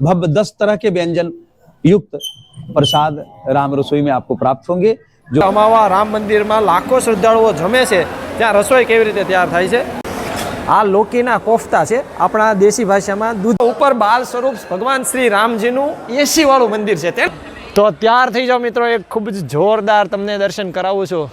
भव्य दस तरह के व्यंजन युक्त प्रसाद राम रसोई में आपको प्राप्त होंगे जो અમાવા રામ મંદિરમાં લાખો શ્રદ્ધાળુઓ જમે છે ત્યાં રસોઈ કેવી રીતે તૈયાર થાય છે આ લોકીના કોફતા છે આપણા દેશી ભાષામાં દૂધ ઉપર બાલ સ્વરૂપ ભગવાન શ્રી રામજીનું એસી વાળું મંદિર છે તે તો તૈયાર થઈ જાઓ મિત્રો એક ખૂબ જ જોરદાર તમને દર્શન કરાવું છું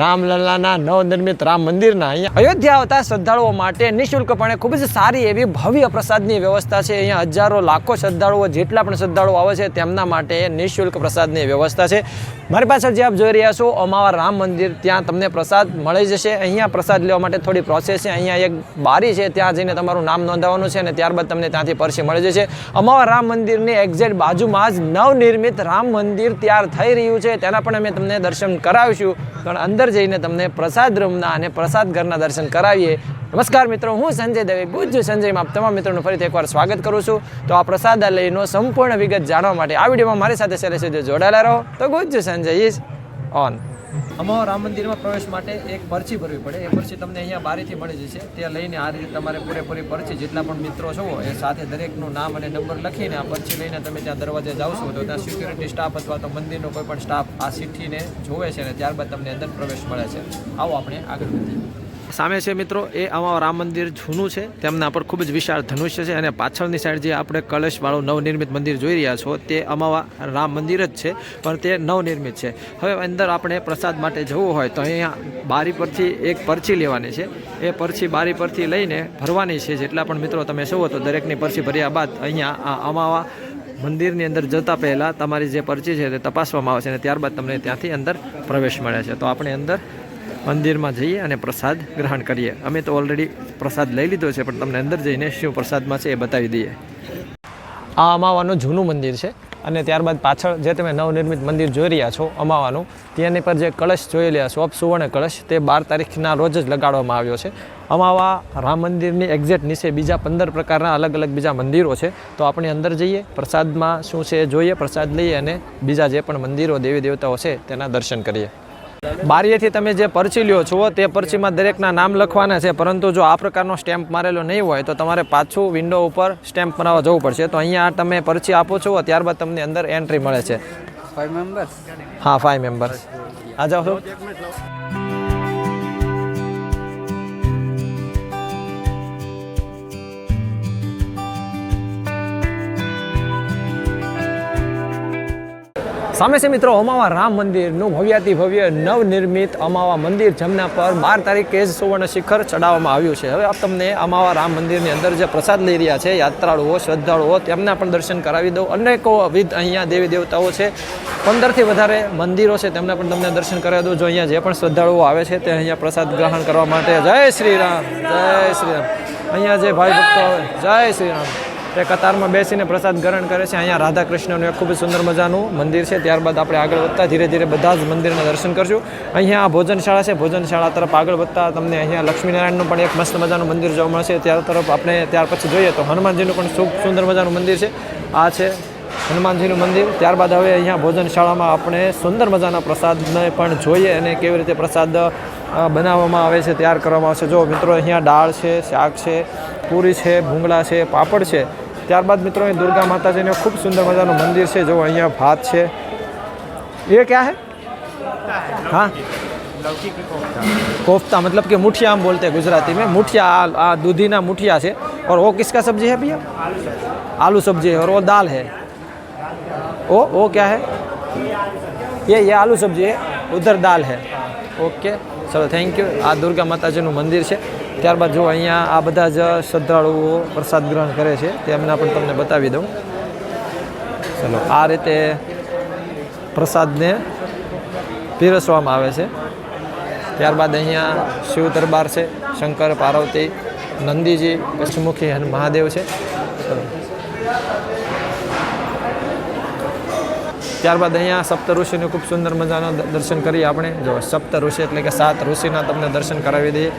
રામલલ્લાના નવનિર્મિત રામ મંદિરના અહીંયા અયોધ્યા આવતા શ્રદ્ધાળુઓ માટે નિઃશુલ્કપણે ખૂબ જ સારી એવી ભવ્ય પ્રસાદની વ્યવસ્થા છે. અહીંયા હજારો લાખો શ્રદ્ધાળુઓ જેટલા પણ શ્રદ્ધાળુઓ આવે છે તેમના માટે નિઃશુલ્ક પ્રસાદની વ્યવસ્થા છે. મારી પાછળ જે આપ જોઈ રહ્યા છો, અમાવા રામ મંદિર, ત્યાં તમને પ્રસાદ મળી જશે. અહીંયા પ્રસાદ લેવા માટે થોડી પ્રોસેસ છે. અહીંયા એક બારી છે, ત્યાં જઈને તમારું નામ નોંધાવવાનું છે અને ત્યારબાદ તમને ત્યાંથી પરસી મળી જશે. અમાવા રામ મંદિરની એક્ઝેક્ટ બાજુમાં જ નવનિર્મિત રામ મંદિર તૈયાર થઈ રહ્યું છે. તેના પણ અમે તમને દર્શન કરાવીશું. પણ અંદર જઈને તમને પ્રસાદ રૂમના અને પ્રસાદ ઘરના દર્શન કરાવીએ. નમસ્કાર મિત્રો, હું સંજય દવે. ગુજ્જુ સંજયમાં તમામ મિત્રોનું ફરીથી એકવાર સ્વાગત કરું છું. તો આ પ્રસાદાલયનો સંપૂર્ણ વિગત જાણવા માટે આ વિડીયોમાં મારી સાથે સુધી જોડાયેલા રહો. તો ગુજ્જુ સંજય ઇઝ ઓન અમારા રામ મંદિરમાં પ્રવેશ માટે એક પરચી ભરવી પડે. એ પરચી તમને અહીંયા બારીથી મળી જશે. તે લઈને આ રીતે તમારે પૂરેપૂરી પરચી, જેટલા પણ મિત્રો છો, એ સાથે દરેકનું નામ અને નંબર લખીને આ પરચી લઈને તમે ત્યાં દરવાજે જાઓ છો, તો ત્યાં સિક્યુરિટી સ્ટાફ અથવા તો મંદિરનો કોઈ પણ સ્ટાફ આ ચિઠ્ઠીને જોવે છે અને ત્યારબાદ તમને અંદર પ્રવેશ મળે છે. આવો આપણે આગળ વધીએ. સામે છે મિત્રો, એ આમાં રામ મંદિર જૂનું છે. તેમના પર ખૂબ જ વિશાળ ધનુષ્ય છે અને પાછળની સાઈડ જે આપણે કલશવાળું નવનિર્મિત મંદિર જોઈ રહ્યા છો, તે અમાવા રામ મંદિર જ છે, પણ તે નવનિર્મિત છે. હવે અંદર આપણે પ્રસાદ માટે જવું હોય તો અહીંયા બારી પરથી એક પરચી લેવાની છે. એ પરચી બારી પરથી લઈને ભરવાની છે, જેટલા પણ મિત્રો તમે જુઓ તો દરેકની પરચી ભર્યા બાદ અહીંયા આ અમાવા મંદિરની અંદર જતા પહેલાં તમારી જે પરચી છે તે તપાસવામાં આવે છે અને ત્યારબાદ તમને ત્યાંથી અંદર પ્રવેશ મળે છે. તો આપણે અંદર મંદિરમાં જઈએ અને પ્રસાદ ગ્રહણ કરીએ. અમે તો ઓલરેડી પ્રસાદ લઈ લીધો છે, પણ તમને અંદર જઈને શું પ્રસાદમાં છે એ બતાવી દઈએ. આ અમાવાનું જૂનું મંદિર છે અને ત્યારબાદ પાછળ જે તમે નવનિર્મિત મંદિર જોઈ રહ્યા છો, અમાવાનું તેની પર જે કળશ જોઈ રહ્યા છો અપ સુવર્ણ કળશ, તે બાર તારીખના રોજ જ લગાડવામાં આવ્યો છે. અમાવા રામ મંદિરની એક્ઝેક્ટ નીચે બીજા પંદર પ્રકારના અલગ અલગ બીજા મંદિરો છે. તો આપણે અંદર જઈએ, પ્રસાદમાં શું છે એ જોઈએ, પ્રસાદ લઈએ અને બીજા જે પણ મંદિરો દેવી દેવતાઓ છે તેના દર્શન કરીએ. બારીએથી તમે જે પરચી લ્યો છો તે પરચીમાં દરેકના નામ લખવાના છે પરંતુ જો આ પ્રકારનો સ્ટેમ્પ મારેલો નહીં હોય તો તમારે પાછું વિન્ડો ઉપર સ્ટેમ્પ બનાવવા જવું પડશે. તો અહીંયા તમે પરચી આપો છો ત્યારબાદ તમને અંદર એન્ટ્રી મળે છે. હા ફાઈવ મેમ્બર્સ આ જાઓ. છો સામે છે મિત્રો અમાવા રામ મંદિરનું ભવ્યાતિ ભવ્ય નવનિર્મિત અમાવા મંદિર જેમના પર બાર તારીખે જ સુવર્ણ શિખર ચડાવવામાં આવ્યું છે. હવે આપ તમને અમાવા રામ મંદિરની અંદર જે પ્રસાદ લઈ રહ્યા છે, યાત્રાળુઓ, શ્રદ્ધાળુઓ, તેમના પણ દર્શન કરાવી દઉં. અનેકો વિધ અહીંયા દેવી દેવતાઓ છે. પંદરથી વધારે મંદિરો છે, તેમના પણ તમને દર્શન કરાવી દઉં. જો અહીંયા જે પણ શ્રદ્ધાળુઓ આવે છે તે અહીંયા પ્રસાદ ગ્રહણ કરવા માટે જય શ્રી રામ, જય શ્રી રામ. અહીંયા જે ભાઈ ભક્તો આવે, જય શ્રી રામ. તે કતારમાં બેસીને પ્રસાદ ગ્રહણ કરે છે. અહીંયા રાધા કૃષ્ણનું એક ખૂબ જ સુંદર મજાનું મંદિર છે. ત્યારબાદ આપણે આગળ વધતા ધીરે ધીરે બધા જ મંદિરના દર્શન કરશું. અહીંયા ભોજનશાળા છે. ભોજનશાળા તરફ આગળ વધતા તમને અહીંયા લક્ષ્મીનારાયણનું પણ એક મસ્ત મજાનું મંદિર જોવા મળશે. ત્યાર તરફ આપણે ત્યાર પછી જોઈએ તો હનુમાનજીનું પણ ખૂબ સુંદર મજાનું મંદિર છે. આ છે હનુમાનજીનું મંદિર. ત્યારબાદ હવે અહીંયા ભોજનશાળામાં આપણે સુંદર મજાના પ્રસાદને પણ જોઈએ અને કેવી રીતે પ્રસાદ બનાવવામાં આવે છે, તૈયાર કરવામાં આવે છે જો મિત્રો, અહીંયા દાળ છે, શાક છે, પૂરી છે, ભૂંગળા છે, પાપડ છે. ત્યારબાદ મિત્રો અહીં દુર્ગા માતાજીનું ખૂબ સુંદર મજાનું મંદિર છે જો અહીંયા ભાત છે ये क्या है हाँ कोफ्ता मतलब कि मुठिया हम बोलते हैं गुजराती में मुठिया आ, आ दूधी ना मुठिया से और वो किसका सब्जी है भैया आलू सब्जी है और वो दाल है वो वो क्या है ये ये आलू सब्जी है उधर दाल है ઓકે ચલો થેન્ક યુ આ દુર્ગા માતાજીનું મંદિર છે ત્યારબાદ જો અહીંયા આ બધા જ શ્રદ્ધાળુઓ પ્રસાદ ગ્રહણ કરે છે તેમના પણ તમને બતાવી દઉં. ચલો. આ રીતે પ્રસાદને પીરસવામાં આવે છે. ત્યારબાદ અહીંયા શિવ દરબાર છે શંકર પાર્વતી નંદીજી પશ્ચિમુખી અને મહાદેવ છે. ત્યારબાદ અહીંયા સપ્ત ઋષિનું ખૂબ સુંદર મજાનું દર્શન કરીએ આપણે. જો સપ્ત ઋષિ એટલે કે સાત ઋષિના તમને દર્શન કરાવી દઈએ.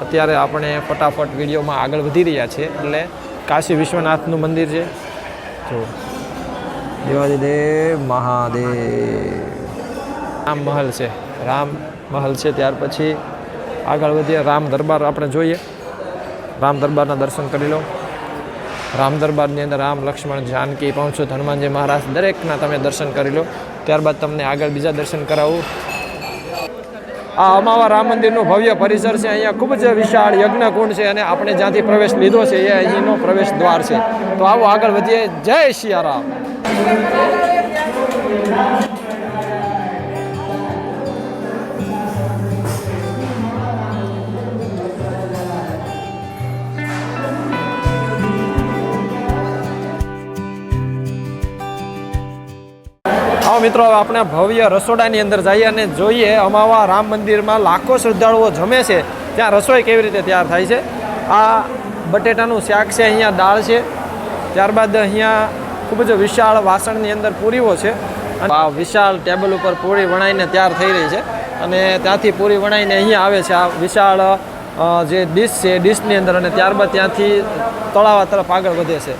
અત્યારે આપણે ફટાફટ વિડીયોમાં આગળ વધી રહ્યા છીએ. એટલે કાશી વિશ્વનાથનું મંદિર છે. જો. દેવાદિદેવ મહાદેવ. રામ મહલ છે. રામ મહલ છે. ત્યાર પછી આગળ વધીએ. રામ દરબાર આપણે જોઈએ. રામ દરબારના દર્શન કરી લો. રામ દરબારની અંદર રામ લક્ષ્મણ જાનકી પહોંચો હનુમાનજી મહારાજ દરેકના તમે દર્શન કરી લો. ત્યારબાદ તમને આગળ બીજા દર્શન કરાવું. આ અમાવા રામ મંદિરનું ભવ્ય પરિસર છે. અહીંયા ખૂબ જ વિશાળ યજ્ઞકુંડ છે અને આપણે જ્યાંથી પ્રવેશ લીધો છે એ અહીંનો પ્રવેશ દ્વાર છે. તો આવો આગળ વધીએ. જય સિયારામ આવો મિત્રો આપણે ભવ્ય રસોડાની અંદર જઈએ અને જોઈએ અમાવા રામ મંદિરમાં લાખો શ્રદ્ધાળુઓ જમે છે. ત્યાં રસોઈ કેવી રીતે તૈયાર થાય છે? આ બટેટાનું શાક છે, અહીંયા દાળ છે. ત્યારબાદ અહીંયા ખૂબ જ વિશાળ વાસણની અંદર પૂરીઓ છે. આ વિશાળ ટેબલ ઉપર પૂરી વણાઈને તૈયાર થઈ રહી છે. અને ત્યાંથી પૂરી વણાઈને અહીંયા આવે છે આ વિશાળ જે ડીશ છે, ડીશની અંદર અને ત્યારબાદ ત્યાંથી તળાવા તરફ આગળ વધે છે.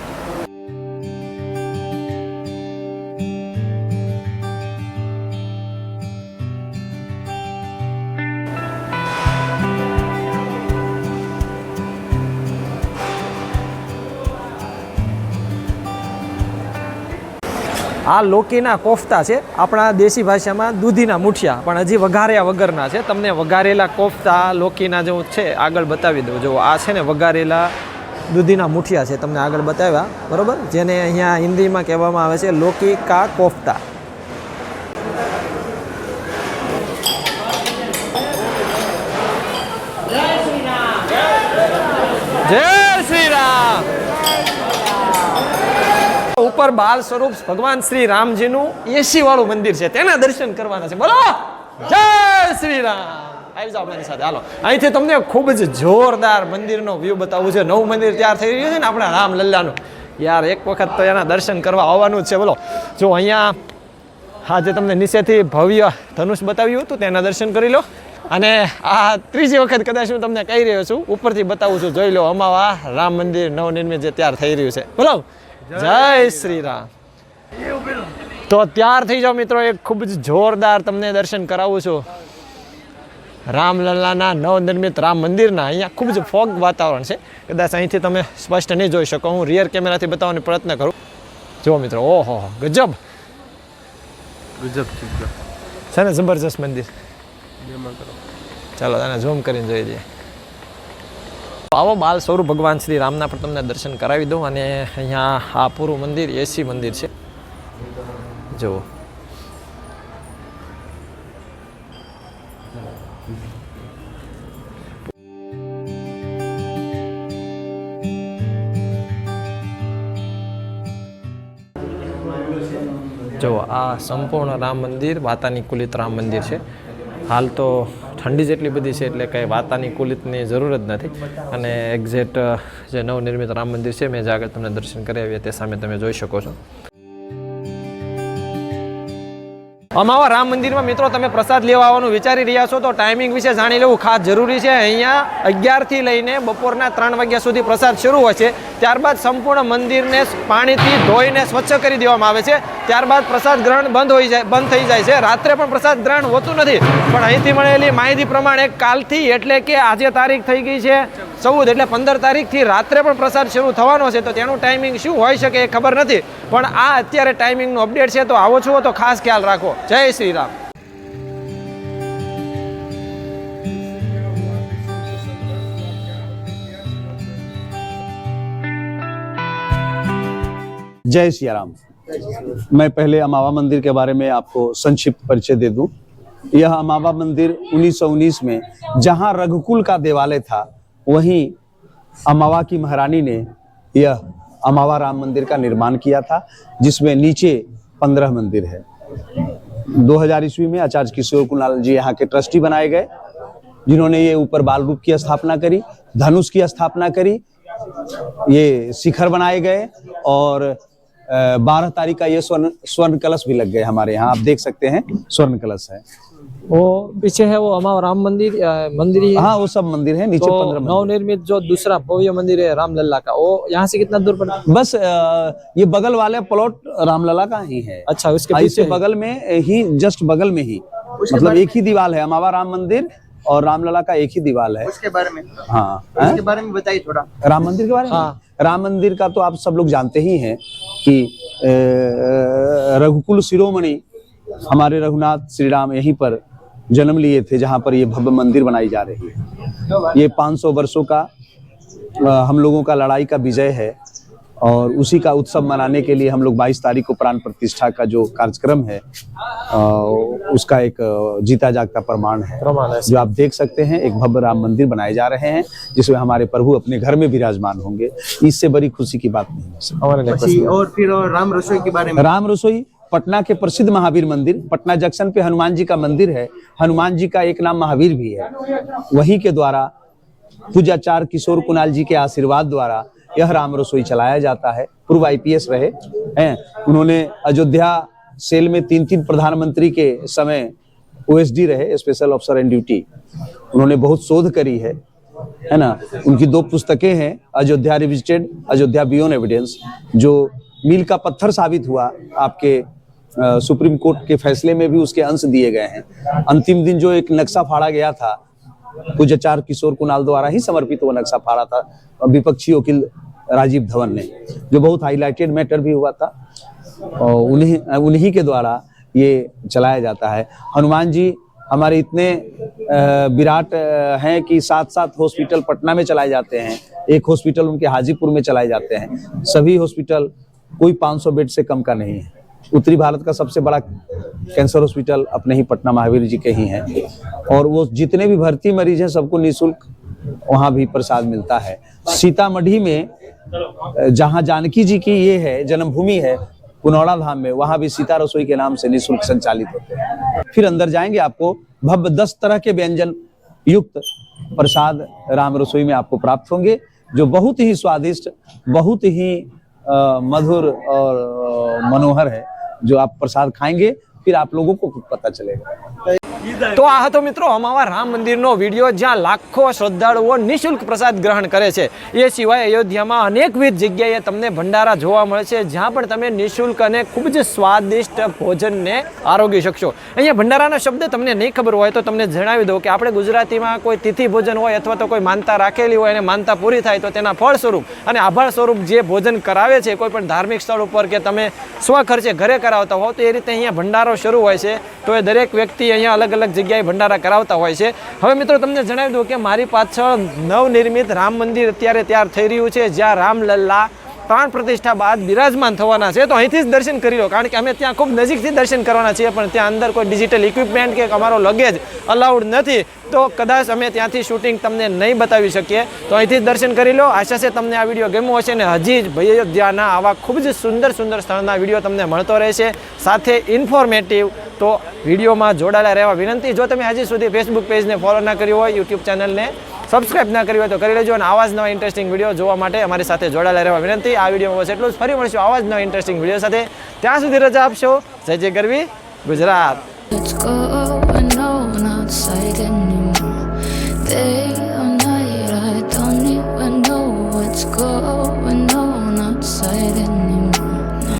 આ લોકીના કોફતા છે. આપણા દેશી ભાષામાં દૂધીના મૂઠિયા, પણ હજી વઘાર્યા વગરના છે. તમને વઘારેલા કોફતા, લોકીના જો છે, આગળ બતાવી દઉં. જો આ છે ને વઘારેલા દૂધીના મૂઠિયા છે, તમને આગળ બતાવ્યા. બરાબર? જેને અહીંયા હિન્દીમાં કહેવામાં આવે છે લોકી કા કોફતા જય શ્રી રામ! ઉપર બાલ સ્વરૂપ ભગવાન શ્રી રામજીનું એસી વાળું મંદિર છે. તેના દર્શન કરવાના છે. બોલો! જય શ્રી રામ. આવી જાઓ મારી સાથે. હાલો. અહીંથી તમને ખૂબ જ જોરદાર મંદિરનો વ્યૂ બતાવું છે. નવું મંદિર તૈયાર થઈ રહ્યું છે ને આપણા રામ લલ્લાનું યાર, એક વખત તો એના દર્શન કરવા આવવાનું જ છે. બોલો. જો અહીંયા હા જે તમને નીચેથી ભવ્ય ધનુષ બતાવ્યું હતું, તેના દર્શન કરી લો. અને આ ત્રીજી વખત કદાચ હું તમને કહી રહ્યો છું, ઉપરથી બતાવું છું. જોઈ લો, અમાવા રામ મંદિર નવનિર્મિત જે તૈયાર થઈ રહ્યું છે. બોલો. જય શ્રી રામ તો તૈયાર થઈ જાઓ મિત્રો એક ખૂબ જ જોરદાર તમને દર્શન કરાવું છું. રામલલ્લાના નવનિર્મિત રામ મંદિરના. અહીંયા ખૂબ જ ફોગ વાતાવરણ છે. કદાચ અહીંથી તમે સ્પષ્ટ નહીં જોઈ શકો. હું રિયર કેમેરાથી બતાવવાનો પ્રયત્ન કરું. જુઓ મિત્રો ઓહો ગજબ. ગજબ છે. ને જબરજસ્ત મંદિર. ચાલો આને ઝૂમ કરીને જોઈ લઈએ. આવો બાલ સ્વરૂપ ભગવાન શ્રી રામના પણ તમને દર્શન કરાવી દઉં અને અહીંયા આ પૂરું મંદિર એસી મંદિર છે. જુઓ. જો આ સંપૂર્ણ રામ મંદિર વાતાનુકૂલિત રામ મંદિર છે. હાલ તો ઠંડી જેટલી બધી છે એટલે કંઈ વાતાનુકૂલિતની જરૂર જ નથી. અને એક્ઝેક્ટ જે નવનિર્મિત રામ મંદિર છે, મેં જે આગળ તમને દર્શન કરાવ્યા તે સામે તમે જોઈ શકો છો. અમાવા રામ મંદિરમાં મિત્રો તમે પ્રસાદ લેવા આવવાનું વિચારી રહ્યા છો, તો ટાઈમિંગ વિશે જાણી લેવું ખાસ જરૂરી છે. અહીંયા અગિયારથી લઈને બપોરના ત્રણ વાગ્યા સુધી પ્રસાદ શરૂ હોય છે. ત્યારબાદ સંપૂર્ણ મંદિરને પાણીથી ધોઈને સ્વચ્છ કરી દેવામાં આવે છે. ત્યારબાદ પ્રસાદ ગ્રહણ બંધ હોઈ જાય, બંધ થઈ જાય છે. રાત્રે પણ પ્રસાદ ગ્રહણ હોતું નથી. પણ અહીંથી મળેલી માહિતી પ્રમાણે કાલથી એટલે કે આજે તારીખ થઈ ગઈ છે ચૌદ એટલે પંદર તારીખથી રાત્રે પણ પ્રસાદ શરૂ થવાનો છે તો તેનું ટાઈમિંગ શું હોઈ શકે એ ખબર નથી પણ આ અત્યારે ટાઈમિંગનું અપડેટ છે તો આવો છો તો ખાસ ખ્યાલ રાખો જય શ્રી રામ जय सिया राम मैं पहले अमावा मंदिर के बारे में आपको संक्षिप्त परिचय दे दूं यह अमावा मंदिर 1919 में जहां रघुकुल का देवालय था वहीं अमावा की महारानी ने यह अमावा राम मंदिर का निर्माण किया था, जिसमें नीचे पंद्रह मंदिर है। 2000 ईस्वी में आचार्य किशोर कुणाल जी यहाँ के ट्रस्टी बनाए गए, जिन्होंने ये ऊपर बाल रूप की स्थापना करी, धनुष की स्थापना करी, ये शिखर बनाए गए और बारह तारीख का ये स्वर्ण स्वर्ण कलश भी लग गए हमारे यहाँ। आप देख सकते हैं, स्वर्ण कलश है। वो पीछे है वो हमारा राम मंदिर मंदिर ही हाँ। वो सब मंदिर है नीचे तो पंद्रह नवनिर्मित जो दूसरा भव्य मंदिर है रामलला का वो यहाँ से कितना दूर पड़ता है? बस ये बगल वाले प्लॉट रामलला का ही है। अच्छा उसके हाँ, पीछे बगल में ही जस्ट बगल में ही। मतलब एक ही दीवार है अमावा राम मंदिर और रामलला का एक ही दीवाल है। उसके बारे में? हाँ हैं? उसके बारे में बताइए थोड़ा। राम मंदिर के बारे में? हाँ। राम मंदिर का तो आप सब लोग जानते ही हैं कि रघुकुल शिरोमणि हमारे रघुनाथ श्री राम यहीं पर जन्म लिए थे जहाँ पर ये भव्य मंदिर बनाई जा रही है। ये 500 वर्षों का हम लोगों का लड़ाई का विजय है और उसी का उत्सव मनाने के लिए हम लोग 22 तारीख को प्राण प्रतिष्ठा का जो कार्यक्रम है उसका एक जीता जागता प्रमाण है। जो आप देख सकते हैं एक भव्य राम मंदिर बनाए जा रहे हैं जिसमें हमारे प्रभु अपने घर में विराजमान होंगे। इससे बड़ी खुशी की बात नहीं है। और फिर और राम रसोई के बारे में? राम रसोई पटना के प्रसिद्ध महावीर मंदिर, पटना जंक्शन पे हनुमान जी का मंदिर है, हनुमान जी का एक नाम महावीर भी है। वही के द्वारा पूजाचार किशोर कुणाल जी के आशीर्वाद द्वारा यह राम रसोई चलाया जाता है। पूर्व आईपीएस रहे, हैं। उन्होंने अयोध्या सेल में तीन तीन प्रधानमंत्री के समय ओएसडी रहे स्पेशल ऑफिसर एंड ड्यूटी उन्होंने बहुत शोध करी है है ना? उनकी दो पुस्तकें हैं, Ayodhya revisited Ayodhya beyond evidence जो मील का पत्थर साबित हुआ आपके सुप्रीम कोर्ट के फैसले में भी उसके अंश दिए गए हैं। अंतिम दिन जो एक नक्शा फाड़ा गया था पूज्यचार किशोर कुणाल द्वारा ही समर्पित वो नक्शा फाड़ा था, विपक्षी वकील राजीव धवन ने, जो बहुत हाईलाइटेड मैटर भी हुआ था। और उन्हीं उन्हीं के द्वारा ये चलाया जाता है। हनुमान जी, हमारे इतने विराट हैं कि सात सात हॉस्पिटल पटना में चलाए जाते हैं। एक हॉस्पिटल उनके हाजीपुर में चलाए जाते हैं। सभी हॉस्पिटल कोई 500 बेड से कम का नहीं है। उत्तरी भारत का सबसे बड़ा कैंसर हॉस्पिटल अपने ही पटना महावीर जी के ही हैं। और वो जितने भी भर्ती मरीज़ हैं, सबको निशुल्क वहाँ भी प्रसाद मिलता है। सीतामढ़ी में जहाँ जानकी जी की ये है, जन्मभूमि है पुनौड़ा धाम में, वहाँ भी सीता रसोई के नाम से निशुल्क संचालित होते हैं। फिर अंदर जाएँगे आपको भव्य दस तरह के व्यंजन युक्त प्रसाद राम रसोई में आपको प्राप्त होंगे, जो बहुत ही स्वादिष्ट, बहुत ही मधुर और मनोहर है। जो आप प्रसाद खाएंगे फिर आप लोगों को पता चलेगा તો આ હતો મિત્રો અમારા રામ મંદિરનો વીડિયો જ્યાં લાખો શ્રદ્ધાળુઓ નિઃશુલ્ક પ્રસાદ ગ્રહણ કરે છે. એ સિવાય અયોધ્યામાં અનેકવિધ જગ્યાએ તમને ભંડારા જોવા મળે છે, જ્યાં પણ તમે નિઃશુલ્ક અને ખૂબ જ સ્વાદિષ્ટ ભોજનને આરોગી શકશો. અહીંયા ભંડારાનો શબ્દ તમને નહીં ખબર હોય તો તમને જણાવી દઉં કે આપણે ગુજરાતીમાં કોઈ તિથિ ભોજન હોય અથવા તો કોઈ માનતા રાખેલી હોય અને માનતા પૂરી થાય તો તેના ફળ સ્વરૂપ અને આભાર સ્વરૂપ જે ભોજન કરાવે છે, કોઈ પણ ધાર્મિક સ્થળ ઉપર કે તમે સ્વખર્ચે ઘરે કરાવતા હો તો એ રીતે અહીંયા ભંડારો શરૂ હોય છે. તો એ દરેક વ્યક્તિ અહીંયા અલગ અલગ અલગ જગ્યાએ ભંડારા કરાવતા હોય છે. હવે મિત્રો તમને જણાવી દઉં કે મારી પાછળ નવનિર્મિત રામ મંદિર અત્યારે તૈયાર થઈ રહ્યું છે. જ્યાં રામલલ્લા પ્રાણ પ્રતિષ્ઠા બાદ બિરાજમાન થવાના છે. તો અહીંથી જ દર્શન કરી લો. કારણ કે અમે ત્યાં ખૂબ નજીકથી દર્શન કરવાના છીએ, પણ ત્યાં અંદર કોઈ ડિજિટલ ઇક્વિપમેન્ટ કે અમારો લગેજ અલાઉડ નથી. તો કદાચ અમે ત્યાંથી શૂટિંગ તમને નહીં બતાવી શકીએ. તો અહીંથી જ દર્શન કરી લો. આશા છે તમને આ વીડિયો ગમ્યો હશે ને હજી જ ભયોધ્યાના આવા ખૂબ જ સુંદર સુંદર સ્થળના વીડિયો તમને મળતો રહેશે. સાથે ઇન્ફોર્મેટિવ તો વિડીયોમાં જોડાયેલા રહેવા વિનંતી. જો તમે હજી સુધી ફેસબુક પેજને ફોલો ના કર્યું હોય યુટ્યુબ ચેનલને સબસ્ક્રાઇબ ના કરી હોય તો કરી લેજો અને આવા જ નવા ઇન્ટરેસ્ટિંગ વીડિયો જોવા માટે અમારી સાથે જોડાયેલા રહેવા વિનંતી. આ વિડીયોમાં બસ એટલું જ. ફરી મળીશું આવા જ નવા ઇન્ટરેસ્ટિંગ વીડિયો સાથે. ત્યાં સુધી રજા આપશો. જય જય ગરવી, ગુજરાત. Let's go.